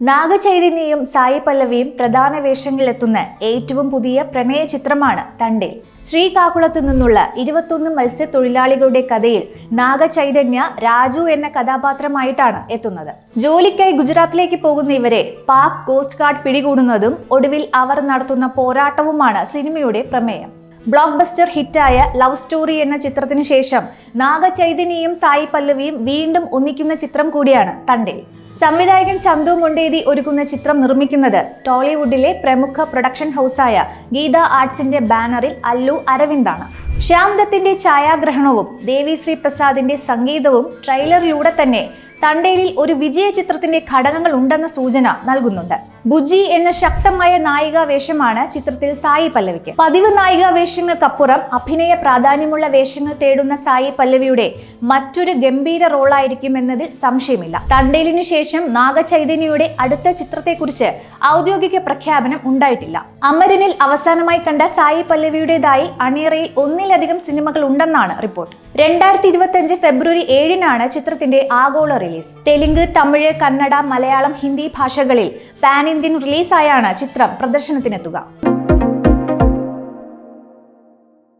നാഗചൈതന്യയും സായി പല്ലവിയും പ്രധാന വേഷങ്ങളിലെത്തുന്ന ഏറ്റവും പുതിയ പ്രമേയ ചിത്രമാണ് തണ്ടിൽ. ശ്രീകാകുളത്തു നിന്നുള്ള ഇരുപത്തൊന്ന് മത്സ്യത്തൊഴിലാളികളുടെ കഥയിൽ നാഗചൈതന്യ രാജു എന്ന കഥാപാത്രമായിട്ടാണ് എത്തുന്നത്. ജോലിക്കായി ഗുജറാത്തിലേക്ക് പോകുന്ന ഇവരെ പാക് കോസ്റ്റ് ഗാർഡ് പിടികൂടുന്നതും ഒടുവിൽ അവർ നടത്തുന്ന പോരാട്ടവുമാണ് സിനിമയുടെ പ്രമേയം. ബ്ലോക്ക് ബസ്റ്റർ ഹിറ്റായ ലവ് സ്റ്റോറി എന്ന ചിത്രത്തിനു ശേഷം നാഗചൈതന്യയും സായി പല്ലവിയും വീണ്ടും ഒന്നിക്കുന്ന ചിത്രം കൂടിയാണ് തണ്ടേ സംവിധായകൻ ചന്തു മുണ്ടേരി ഒരുക്കുന്ന ചിത്രം നിർമ്മിക്കുന്നത് ടോളിവുഡിലെ പ്രമുഖ പ്രൊഡക്ഷൻ ഹൗസായ ഗീത ആർട്സിന്റെ ബാനറിൽ അല്ലു അരവിന്ദാണ്. ശ്യാം ദത്തിന്റെ ഛായാഗ്രഹണവും ദേവി ശ്രീ പ്രസാദിന്റെ സംഗീതവും ട്രെയിലറിലൂടെ തന്നെ തണ്ടേലിൽ ഒരു വിജയ ചിത്രത്തിന്റെ ഘടകങ്ങൾ ഉണ്ടെന്ന സൂചന നൽകുന്നുണ്ട്. ബുജി എന്ന ശക്തമായ നായികാ വേഷമാണ് ചിത്രത്തിൽ സായി പല്ലവിക്ക്. പതിവ് നായികാ വേഷങ്ങൾക്കപ്പുറം അഭിനയ പ്രാധാന്യമുള്ള വേഷങ്ങൾ തേടുന്ന സായി പല്ലവിയുടെ മറ്റൊരു ഗംഭീര റോളായിരിക്കും എന്നതിൽ സംശയമില്ല. തണ്ടേലിനു ശേഷം നാഗചൈതന്യയുടെ അടുത്ത ചിത്രത്തെക്കുറിച്ച് ഔദ്യോഗിക പ്രഖ്യാപനം ഉണ്ടായിട്ടില്ല. അമരനിൽ അവസാനമായി കണ്ട സായി പല്ലവിയുടേതായി അണിയറയിൽ ഒന്നിലധികം സിനിമകൾ ഉണ്ടെന്നാണ് റിപ്പോർട്ട്. രണ്ടായിരത്തി ഇരുപത്തി ഫെബ്രുവരി ഏഴിനാണ് ചിത്രത്തിന്റെ ആഗോള റിലീസ്. തെലുങ്ക് തമിഴ് കന്നഡ മലയാളം ഹിന്ദി ഭാഷകളിൽ പാൻ ഇന്ത്യൻ റിലീസായാണ് ചിത്രം പ്രദർശനത്തിനെത്തുക.